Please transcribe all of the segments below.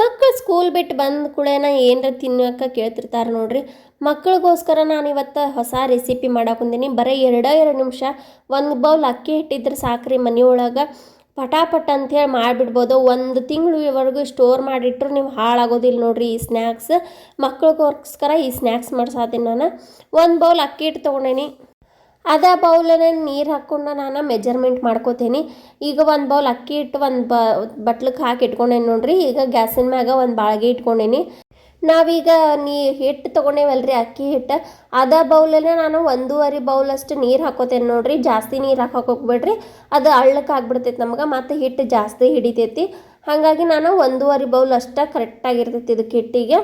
ಮಕ್ಕಳು ಸ್ಕೂಲ್ ಬಿಟ್ಟು ಬಂದ ಕೂಡೇನ ಏನರ ತಿನ್ನೋಕೆ ಕೇಳ್ತಿರ್ತಾರೆ ನೋಡ್ರಿ. ಮಕ್ಕಳಿಗೋಸ್ಕರ ನಾನು ಇವತ್ತು ಹೊಸ ರೆಸಿಪಿ ಮಾಡಾಕೊಂದಿನಿ ಬರೀ ಎರಡೇ ಎರಡು ನಿಮಿಷ ಒಂದು ಬೌಲ್ ಅಕ್ಕಿ ಹಿಟ್ಟಿದ್ರೆ ಸಾಕ್ರಿ ಮನೆಯೊಳಗೆ. ಪಟಾಪಟ್ ಅಂಥೇಳಿ ಮಾಡಿಬಿಡ್ಬೋದು. ಒಂದು ತಿಂಗಳುವರೆಗೂ ಸ್ಟೋರ್ ಮಾಡಿಟ್ರು ನೀವು ಹಾಳಾಗೋದಿಲ್ಲ ನೋಡ್ರಿ ಈ ಸ್ನ್ಯಾಕ್ಸ್ ಮಕ್ಕಳಿಗೋಸ್ಕರ ಈ ಸ್ನ್ಯಾಕ್ಸ್ ಮಾಡ್ಸಾತೀನಿ ನಾನು. ಒಂದು ಬೌಲ್ ಅಕ್ಕಿ ಹಿಟ್ಟು ತೊಗೊಂಡೇನಿ. ಅದೇ ಬೌಲನ್ನ ನೀರು ಹಾಕ್ಕೊಂಡು ನಾನು ಮೆಜರ್ಮೆಂಟ್ ಮಾಡ್ಕೋತೀನಿ. ಈಗ ಒಂದು ಬೌಲ್ ಅಕ್ಕಿ ಇಟ್ಟು ಒಂದು ಬ ಬಟ್ಲಕ್ಕೆ ಹಾಕಿ ಇಟ್ಕೊಂಡೇನಿ ನೋಡ್ರಿ. ಈಗ ಗ್ಯಾಸಿನ ಮ್ಯಾಗ ಒಂದು ಬಾಳ್ಗೆ ಇಟ್ಕೊಂಡೇನಿ. ನಾವೀಗ ನೀ ಹಿಟ್ಟು ತೊಗೊಂಡೇವಲ್ರಿ ಅಕ್ಕಿ ಹಿಟ್ಟು. ಅದ ಬೌಲಲ್ಲೇ ನಾನು ಒಂದೂವರೆ ಬೌಲಷ್ಟು ನೀರು ಹಾಕೋತೇನೆ ನೋಡ್ರಿ. ಜಾಸ್ತಿ ನೀರು ಹಾಕೋಕೆ ಹೋಗ್ಬೇಡ್ರಿ. ಅದು ಅಳ್ಳಕ್ಕೆ ಆಗ್ಬಿಡ್ತೈತೆ ನಮ್ಗೆ. ಮತ್ತು ಹಿಟ್ಟು ಜಾಸ್ತಿ ಹಿಡಿತೈತಿ. ಹಾಗಾಗಿ ನಾನು ಒಂದೂವರೆ ಬೌಲ್ ಅಷ್ಟೇ ಕರೆಕ್ಟಾಗಿರ್ತೈತಿ ಇದಕ್ಕೆ ಹಿಟ್ಟಿಗೆ.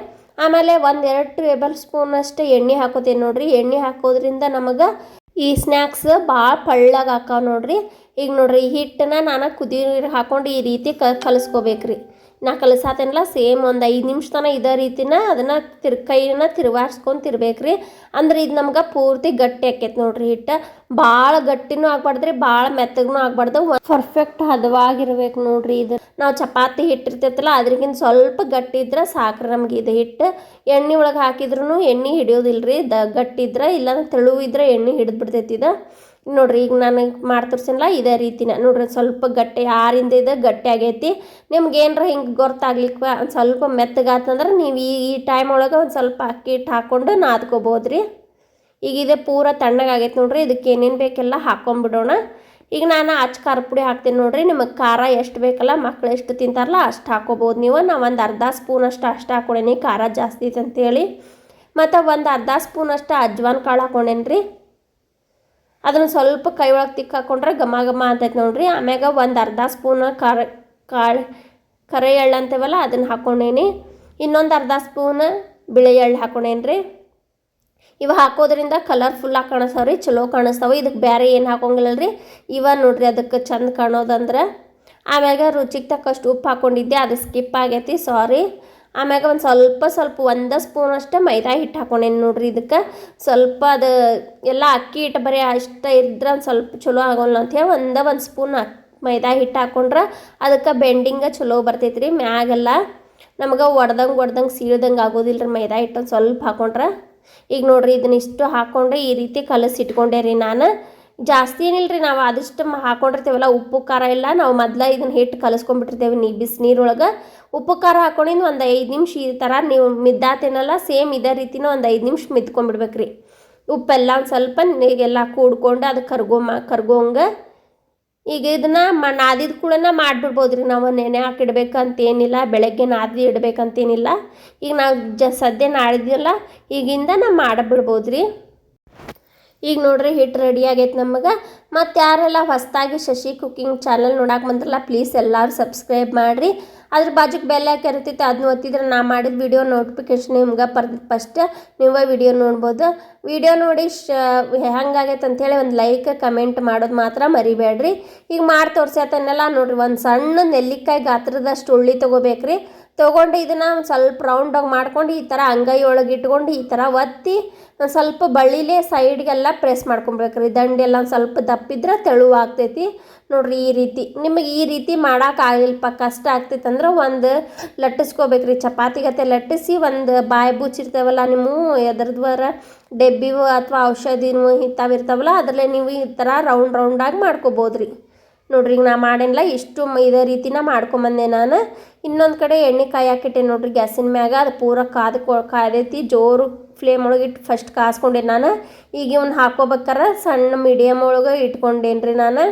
ಆಮೇಲೆ ಒಂದು ಎರಡು ಟೇಬಲ್ ಸ್ಪೂನ್ ಅಷ್ಟು ಎಣ್ಣೆ ಹಾಕೋತೀನಿ ನೋಡ್ರಿ. ಎಣ್ಣೆ ಹಾಕೋದ್ರಿಂದ ನಮಗೆ ಈ ಸ್ನ್ಯಾಕ್ಸ್ ಭಾಳ ಪಳ್ಳಗೆ ಹಾಕಾವ ನೋಡ್ರಿ. ಈಗ ನೋಡ್ರಿ, ಹಿಟ್ಟನ್ನ ನಾನು ಕುದಿ ನೀರು ಹಾಕೊಂಡು ಈ ರೀತಿ ಕ, ಕಲಿಸ್ಕೋಬೇಕ್ರಿ. ನಾ ಕಲಸಾತೇನಲ್ಲ, ಸೇಮ್ ಒಂದು ಐದು ನಿಮಿಷ ತನಕ ಇದೇ ರೀತಿನ ಅದನ್ನು ತಿರ್, ಕೈನ ತಿರುವಾಡ್ಸ್ಕೊಂಡು ತಿರ್ಬೇಕ್ರಿ. ಅಂದ್ರೆ ಇದು ನಮ್ಗೆ ಪೂರ್ತಿ ಗಟ್ಟಿ ಆಕೈತೆ ನೋಡ್ರಿ ಹಿಟ್ಟು. ಭಾಳ ಗಟ್ಟಿನೂ ಆಗ್ಬಾರ್ದ್ರಿ ಭಾಳ ಮೆತ್ತಗೂ ಆಗ್ಬಾರ್ದು. ಪರ್ಫೆಕ್ಟ್ ಹದವಾಗಿರ್ಬೇಕು ನೋಡ್ರಿ ಇದು. ನಾವು ಚಪಾತಿ ಹಿಟ್ಟಿರ್ತೈತಲ್ಲ ಅದ್ರಗಿಂತ ಸ್ವಲ್ಪ ಗಟ್ಟಿ ಇದ್ರೆ ಸಾಕ್ರಿ ನಮ್ಗೆ ಇದು ಹಿಟ್ಟು. ಎಣ್ಣೆ ಒಳಗೆ ಹಾಕಿದ್ರು ಎಣ್ಣೆ ಹಿಡಿಯೋದಿಲ್ಲ ರೀ ದ ಗಟ್ಟಿದ್ರೆ ಇಲ್ಲ ತೆಳು ಇದ್ರೆ ಎಣ್ಣೆ ಹಿಡಿದು ಬಿಡ್ತೈತಿ ಇದು. ನೋಡ್ರಿ, ಈಗ ನಾನು ಮಾಡಿ ತೋರ್ಸಿನಲ್ಲ ಇದೇ ರೀತಿನ. ನೋಡ್ರಿ, ಸ್ವಲ್ಪ ಗಟ್ಟಿ ಆರಿಂದ ಇದು ಗಟ್ಟಿ ಆಗೈತಿ. ನಿಮ್ಗೆ ಏನರ ಹಿಂಗೆ ಗೊತ್ತಾಗ್ಲಿಕ್ಕೆ ಒಂದು ಸ್ವಲ್ಪ ಮೆತ್ತಗಾತಂದ್ರೆ ನೀವು ಈ ಈ ಟೈಮ್ ಒಳಗೆ ಒಂದು ಸ್ವಲ್ಪ ಅಕ್ಕಿ ಹಿಟ್ಟು ಹಾಕ್ಕೊಂಡು ನಾದ್ಕೋಬೋದ್ರಿ. ಈಗ ಇದೆ ಪೂರ ತಣ್ಣಗಾಗೈತೆ ನೋಡ್ರಿ ಇದಕ್ಕೆ ಏನೇನು ಬೇಕೆಲ್ಲ ಹಾಕ್ಕೊಂಬಿಡೋಣ ಈಗ ನಾನು ಅಚ್ಚ ಖಾರ ಪುಡಿ ಹಾಕ್ತೀನಿ ನೋಡ್ರಿ, ನಿಮಗೆ ಖಾರ ಎಷ್ಟು ಬೇಕಲ್ಲ, ಮಕ್ಳು ಎಷ್ಟು ತಿಂತಾರಲ್ಲ ಅಷ್ಟು ಹಾಕೋಬೋದು ನೀವು. ನಾವು ಒಂದು ಅರ್ಧ ಸ್ಪೂನ್ ಅಷ್ಟು ಅಷ್ಟು ಹಾಕ್ಕೊಂಡೇನಿ ಖಾರ ಜಾಸ್ತಿ ಐತೆ ಅಂತೇಳಿ. ಮತ್ತು ಒಂದು ಅರ್ಧ ಸ್ಪೂನ್ ಅಷ್ಟು ಅಜ್ವಾನ್ ಕಾಳು ಹಾಕ್ಕೊಂಡೇನಿ ರೀ ಅದನ್ನು ಸ್ವಲ್ಪ ಕೈ ಒಳಗೆ ತಿಕ್ಕ ಹಾಕೊಂಡ್ರೆ ಘಮ ಘಮ ಅಂತೈತೆ ನೋಡ್ರಿ. ಆಮ್ಯಾಗ ಒಂದು ಅರ್ಧ ಸ್ಪೂನ್ ಖಾರ, ಕಾಳು, ಕರೆ ಎಳ್ಳು ಅಂತೇವಲ್ಲ ಅದನ್ನು ಹಾಕ್ಕೊಂಡೇನಿ ಇನ್ನೊಂದು ಅರ್ಧ ಸ್ಪೂನ್ ಬಿಳಿ ಎಳ್ಳು ಹಾಕ್ಕೊಂಡೇನಿ ರೀ ಇವು ಹಾಕೋದ್ರಿಂದ ಕಲರ್ಫುಲ್ಲಾಗಿ ಕಾಣಿಸ್ತಾವೆ ರೀ, ಚಲೋ ಕಾಣಿಸ್ತಾವೆ. ಇದಕ್ಕೆ ಬೇರೆ ಏನು ಹಾಕೋಂಗಿಲ್ಲ ರೀ ಇವ ನೋಡ್ರಿ ಅದಕ್ಕೆ ಚಂದ ಕಾಣೋದಂದ್ರೆ. ಆಮ್ಯಾಗ ರುಚಿಗೆ ತಕ್ಕಷ್ಟು ಉಪ್ಪು ಹಾಕ್ಕೊಂಡಿದ್ದೆ ಅದು ಸ್ಕಿಪ್ ಆಗೈತಿ ಸಾರಿ ಆಮ್ಯಾಗ ಒಂದು ಸ್ವಲ್ಪ ಸ್ವಲ್ಪ ಒಂದು ಸ್ಪೂನ್ ಅಷ್ಟೇ ಮೈದಾ ಹಿಟ್ಟು ಹಾಕೊಂಡೇನಿ ನೋಡ್ರಿ ಇದಕ್ಕೆ. ಸ್ವಲ್ಪ ಅದು ಎಲ್ಲ ಅಕ್ಕಿ ಹಿಟ್ಟು ಬರೀ ಅಷ್ಟ ಇದ್ರೆ ಒಂದು ಸ್ವಲ್ಪ ಚಲೋ ಆಗೋಲ್ಲ ಅಂಥೇಳಿ ಒಂದೇ ಒಂದು ಸ್ಪೂನ್ ಮೈದಾ ಹಿಟ್ಟು ಹಾಕೊಂಡ್ರೆ ಅದಕ್ಕೆ ಬೆಂಡಿಂಗ ಚಲೋ ಬರ್ತೈತೆ ರೀ ಮ್ಯಾಗೆಲ್ಲ ನಮಗೆ ಒಡ್ದಂಗೆ ಒಡ್ದಂಗೆ ಸೀಳ್ದಂಗೆ ಆಗೋದಿಲ್ಲ ಮೈದಾ ಹಿಟ್ಟು ಒಂದು ಸ್ವಲ್ಪ ಹಾಕೊಂಡ್ರೆ. ಈಗ ನೋಡ್ರಿ ಇದನ್ನ ಇಷ್ಟು ಹಾಕ್ಕೊಂಡ್ರೆ ಈ ರೀತಿ ಕಲಸಿ ಇಟ್ಕೊಂಡೆ ರೀ ನಾನು. ಜಾಸ್ತಿ ಏನಿಲ್ಲ ರೀ ನಾವು ಆದಷ್ಟು ಮ- ಹಾಕೊಂಡಿರ್ತೀವಲ್ಲ, ಉಪ್ಪು, ಖಾರ ಇಲ್ಲ ನಾವು ಮೊದ್ಲ ಇದನ್ನ ಹಿಟ್ಟು ಕಲಸ್ಕೊಂಡ್ಬಿಟ್ಟಿರ್ತೇವೆ ನೀ ಬಿಸಿನೀರೊಳಗೆ ಉಪ್ಪು, ಖಾರ ಹಾಕೊಂಡಿದ್ದು ಒಂದು ಐದು ನಿಮಿಷ ಈ ಥರ ನೀವು ಮಿದ್ದಾತೇನಲ್ಲ ಸೇಮ್ ಇದೇ ರೀತಿನೂ ಒಂದು ಐದು ನಿಮಿಷ ಮಿದ್ಕೊಂಡ್ಬಿಡ್ಬೇಕ್ರಿ. ಉಪ್ಪೆಲ್ಲ ಒಂದು ಸ್ವಲ್ಪ ನೀಗೆಲ್ಲ ಕೂಡ್ಕೊಂಡು ಅದು ಕರ್ಗೊಂಬ ಕರ್ಗೋಂಗೆ. ಈಗ ಇದನ್ನ ಮ, ನಾದಿದ ಕೂಡ ಮಾಡಿಬಿಡ್ಬೋದು ರೀ ನಾವು ನೆನೆ ಹಾಕಿಡ್ಬೇಕಂತೇನಿಲ್ಲ, ಬೆಳಗ್ಗೆ ನಾದಿ ಇಡಬೇಕಂತೇನಿಲ್ಲ. ಈಗ ನಾವು ಜ, ಸದ್ಯ ನಾಡಿದ್ವಲ್ಲ ಈಗಿಂದ ನಾವು ಮಾಡಿಬಿಡ್ಬೋದು ರೀ ಈಗ ನೋಡ್ರಿ ಹಿಟ್ಟು ರೆಡಿ ಆಗೈತೆ ನಮಗೆ. ಮತ್ತು ಯಾರೆಲ್ಲ ಹೊಸದಾಗಿ ಶಶಿ ಕುಕ್ಕಿಂಗ್ ಚಾನಲ್ ನೋಡಕ್ಕೆ ಬಂದ್ರಲ್ಲ ಪ್ಲೀಸ್ ಎಲ್ಲರೂ ಸಬ್ಸ್ಕ್ರೈಬ್ ಮಾಡಿರಿ. ಅದ್ರ ಬಾಜುಕ್ ಬೆಲ್ ಯಾಕೆ ಇರ್ತೈತೆ ಅದನ್ನ ಒತ್ತಿದ್ರೆ ನಾ ಮಾಡಿದ ವಿಡಿಯೋ ನೋಟಿಫಿಕೇಶನ್ ನಿಮ್ಗೆ ಪರ್ದ ಫಸ್ಟ್ ನೀವೇ ವಿಡಿಯೋ ನೋಡ್ಬೋದು. ವಿಡಿಯೋ ನೋಡಿ ಶ ಹೆಂಗಾಗೈತೆ ಅಂಥೇಳಿ ಒಂದು ಲೈಕ್ ಕಮೆಂಟ್ ಮಾಡೋದು ಮಾತ್ರ ಮರಿಬೇಡ್ರಿ ಈಗ ಮಾಡಿ ತೋರ್ಸತ್ತನ್ನೆಲ್ಲ ನೋಡ್ರಿ, ಒಂದು ಸಣ್ಣ ನೆಲ್ಲಿಕಾಯಿ ಗಾತ್ರದಷ್ಟು ಉಳ್ಳಿ ತೊಗೋಬೇಕ್ರಿ. ತೊಗೊಂಡು ಇದನ್ನು ಒಂದು ಸ್ವಲ್ಪ ರೌಂಡಾಗಿ ಮಾಡ್ಕೊಂಡು ಈ ಥರ ಅಂಗೈ ಒಳಗೆ ಇಟ್ಕೊಂಡು ಈ ಥರ ಒತ್ತಿ ಒಂದು ಸ್ವಲ್ಪ ಬಳ್ಳಿಲೇ ಸೈಡ್ಗೆಲ್ಲ ಪ್ರೆಸ್ ಮಾಡ್ಕೊಬೇಕ್ರಿ ದಂಡೆಲ್ಲ ಒಂದು ಸ್ವಲ್ಪ ದಪ್ಪಿದ್ರೆ ತೆಳುವಾಗ್ತೈತಿ ನೋಡ್ರಿ ಈ ರೀತಿ. ನಿಮಗೆ ಈ ರೀತಿ ಮಾಡೋಕ್ಕಾಗಲಿಲ್ಲಪ್ಪ ಕಷ್ಟ ಆಗ್ತೈತೆ ಅಂದ್ರೆ ಒಂದು ಲಟ್ಟಿಸ್ಕೋಬೇಕ್ರಿ. ಚಪಾತಿಗತೆ ಲಟ್ಟಿಸಿ ಒಂದು ಬಾಯಿ ಬುಚ್ಚಿರ್ತಾವಲ್ಲ ನಿಮ್ಮ ಎದ್ರದ್ವರ ಡೆಬ್ಬಿವು ಅಥವಾ ಔಷಧಿನೂ ಇಂಥವು ಇರ್ತಾವಲ್ಲ, ಅದರಲ್ಲೇ ನೀವು ಈ ಥರ ರೌಂಡ್ ರೌಂಡಾಗಿ ಮಾಡ್ಕೋಬೋದ್ರಿ. ನೋಡ್ರಿ ಈಗ ನಾ ಮಾಡೇನಲ್ಲ ಇಷ್ಟು ಇದೇ ರೀತಿನ ಮಾಡ್ಕೊಂಬಂದೆ ನಾನು. ಇನ್ನೊಂದು ಕಡೆ ಎಣ್ಣೆ ಕಾಯಾಕಿಟ್ಟೆ ನೋಡ್ರಿ ಗ್ಯಾಸಿನ ಮ್ಯಾಗ, ಅದು ಪೂರ ಕಾದು ಕಾದೈತಿ, ಜೋರು ಫ್ಲೇಮ್ ಒಳಗೆ ಇಟ್ಟು ಫಸ್ಟ್ ಕಾಸ್ಕೊಂಡೆ ನಾನು. ಈಗ ಇವ್ನ ಹಾಕೋಬೇಕಾರ ಸಣ್ಣ ಮೀಡಿಯಮ್ ಒಳಗೆ ಇಟ್ಕೊಂಡೇನ್ರಿ ನಾನು.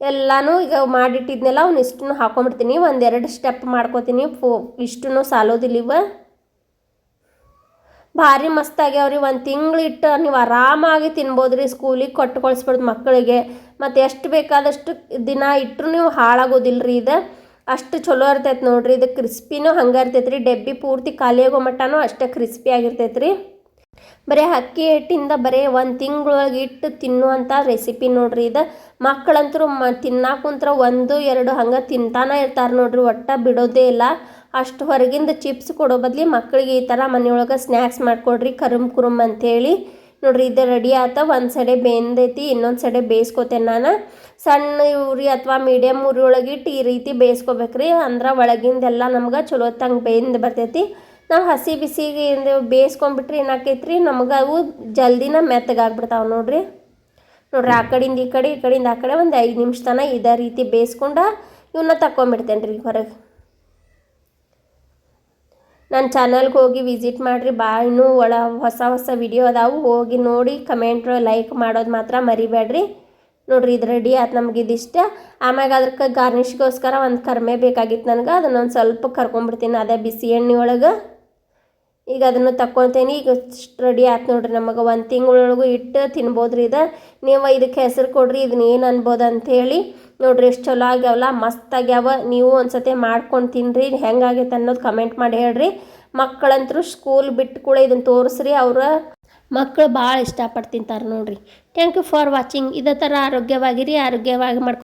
ಎಲ್ಲನೂ ಈಗ ಮಾಡಿಟ್ಟಿದ್ನೆಲ್ಲ ಅವ್ನು ಇಷ್ಟನ್ನು ಹಾಕೊಂಬಿಡ್ತೀನಿ. ಒಂದೆರಡು ಸ್ಟೆಪ್ ಮಾಡ್ಕೋತೀನಿ. ಫೋ ಇಷ್ಟೂ ಸಾಲೋದಿಲ್ಲ ಇವ. ಭಾರಿ ಮಸ್ತ್ ಆಗ್ಯಾವ್ರಿ ಒಂದು ತಿಂಗಳು ಇಟ್ಟು ನೀವು ಆರಾಮಾಗಿ ತಿನ್ಬೋದು ರೀ ಸ್ಕೂಲಿಗೆ ಕೊಟ್ಟು ಕಳಿಸ್ಬಾರ್ದು ಮಕ್ಕಳಿಗೆ ಮತ್ತು ಎಷ್ಟು ಬೇಕಾದಷ್ಟು ದಿನ ಇಟ್ಟರು ನೀವು ಹಾಳಾಗೋದಿಲ್ಲ ರೀ ಇದು. ಅಷ್ಟು ಚಲೋ ಇರ್ತೈತೆ ನೋಡ್ರಿ. ಇದು ಕ್ರಿಸ್ಪಿನೂ ಹಂಗೆ ಇರ್ತೈತೆ ರೀ. ಡೆಬ್ಬಿ ಪೂರ್ತಿ ಖಾಲಿಯಾಗೋ ಮಟ್ಟನೂ ಅಷ್ಟೇ ಕ್ರಿಸ್ಪಿ ಆಗಿರ್ತೈತೆ ರೀ. ಬರೀ ಅಕ್ಕಿ ಹಿಟ್ಟಿಂದ ಬರೀ ಒಂದು ತಿಂಗಳೊಳಗೆ ಇಟ್ಟು ತಿನ್ನುವಂಥ ರೆಸಿಪಿ ನೋಡ್ರಿ ಇದು. ಮಕ್ಕಳಂತರೂ ಮ ತಿನ್ನಾಕುಂತ್ರ ಒಂದು, ಎರಡು ಹಂಗೆ ತಿಂತಾನೆ ಇರ್ತಾರೆ ನೋಡ್ರಿ, ಒಟ್ಟ ಬಿಡೋದೇ ಇಲ್ಲ. ಅಷ್ಟು ಹೊರಗಿಂದ ಚಿಪ್ಸ್ ಕೊಡೋ ಬದಲಿ ಮಕ್ಕಳಿಗೆ ಈ ಥರ ಮನೆಯೊಳಗೆ ಸ್ನ್ಯಾಕ್ಸ್ ಮಾಡಿಕೊಡ್ರಿ ಕರುಮ್ ಕುರುಮ್ ಅಂಥೇಳಿ ನೋಡ್ರಿ ಇದು ರೆಡಿ ಆತ, ಒಂದು ಸಡೆ ಬೆಂದೈತಿ, ಇನ್ನೊಂದು ಸಡೆ ಬೇಯಿಸ್ಕೋತೇನೆ ನಾನು. ಸಣ್ಣ ಉರಿ ಅಥವಾ ಮೀಡಿಯಮ್ ಉರಿ ಒಳಗಿಟ್ಟು ಈ ರೀತಿ ಬೇಯಿಸ್ಕೋಬೇಕ್ರಿ, ಅಂದ್ರೆ ಒಳಗಿಂದೆಲ್ಲ ನಮ್ಗೆ ಚಲೋ ತಂಗೆ ಬೆಂದು ಬರ್ತೈತಿ. ನಾವು ಹಸಿ ಬಿಸಿಗೆ ಬೇಯಿಸ್ಕೊಂಡ್ಬಿಟ್ರೆ ಬೇಯಿಸ್ಕೊಂಬಿಟ್ರೆ ಏನಾಕೈತ್ರಿ? ನಮ್ಗೆ ಅವು ಜಲ್ದಿನ ಮೆತ್ತಗಾಗ್ಬಿಡ್ತಾವೆ ನೋಡ್ರಿ. ನೋಡ್ರಿ ಆ ಕಡೆಯಿಂದ ಈ ಕಡೆ, ಈ ಕಡೆಯಿಂದ ಆ ಕಡೆ ಒಂದು ಐದು ನಿಮಿಷ ತನಕ ಇದೇ ರೀತಿ ಬೇಯಿಸ್ಕೊಂಡು ಇವನ್ನ ತಗೊಂಬಿಡ್ತೇನೆ ರೀ ಹೊರಗೆ. ನನ್ನ ಚಾನಲ್ಗೆ ಹೋಗಿ ವಿಸಿಟ್ ಮಾಡಿರಿ, ಬಾ ಇನ್ನೂ ಒಳ ಹೊಸ ಹೊಸ ವಿಡಿಯೋ ಅದಾವು, ಹೋಗಿ ನೋಡಿ ಕಮೆಂಟ್ ಲೈಕ್ ಮಾಡೋದು ಮಾತ್ರ ಮರಿಬೇಡ್ರಿ ನೋಡ್ರಿ ಇದು ರೆಡಿ ಆಯ್ತು ನಮ್ಗೆ ಇದಿಷ್ಟ ಆಮ್ಯಾಗ ಅದಕ್ಕೆ ಗಾರ್ನಿಷ್ಗೋಸ್ಕರ ಒಂದು ಕರ್ಮೆ ಬೇಕಾಗಿತ್ತು ನನಗೆ, ಅದನ್ನೊಂದು ಸ್ವಲ್ಪ ಕರ್ಕೊಂಬಿಡ್ತೀನಿ ಅದೇ ಬಿಸಿ ಎಣ್ಣೆ ಒಳಗೆ. ಈಗ ಅದನ್ನು ತಕ್ಕೊತೇನೆ ಈಗ ರೆಡಿ ಆಯ್ತು ನೋಡ್ರಿ ನಮಗೆ. ಒಂದು ತಿಂಗಳೊಳಗು ಇಟ್ಟು ತಿನ್ಬೋದ್ರಿ ಇದು. ನೀವು ಇದಕ್ಕೆ ಹೆಸರು ಕೊಡ್ರಿ ಇದನ್ನ ಏನು ಅನ್ಬೋದು ಅಂಥೇಳಿ ನೋಡ್ರಿ ಎಷ್ಟು ಚಲೋ ಆಗ್ಯಾವಲ್ಲ, ಮಸ್ತ್ ಆಗ್ಯಾವ. ನೀವು ಒಂದ್ಸತಿ ಮಾಡ್ಕೊಂಡು ತಿನ್ನಿರಿ ಹೆಂಗಾಗೈತೆ ಅನ್ನೋದು ಕಮೆಂಟ್ ಮಾಡಿ ಹೇಳ್ರಿ. ಮಕ್ಕಳಂತರೂ ಸ್ಕೂಲ್ ಬಿಟ್ಟು ಕೂಡ ಇದನ್ನು ತೋರಿಸ್ರಿ. ಅವರ ಮಕ್ಕಳು ಭಾಳ ಇಷ್ಟಪಟ್ಟು ತಿಂತಾರೆ ನೋಡ್ರಿ. ಥ್ಯಾಂಕ್ ಯು ಫಾರ್ ವಾಚಿಂಗ್ ಇದೇ ಥರ ಆರೋಗ್ಯವಾಗಿರಿ. ಆರೋಗ್ಯವಾಗಿ ಮಾಡ್ಕೊ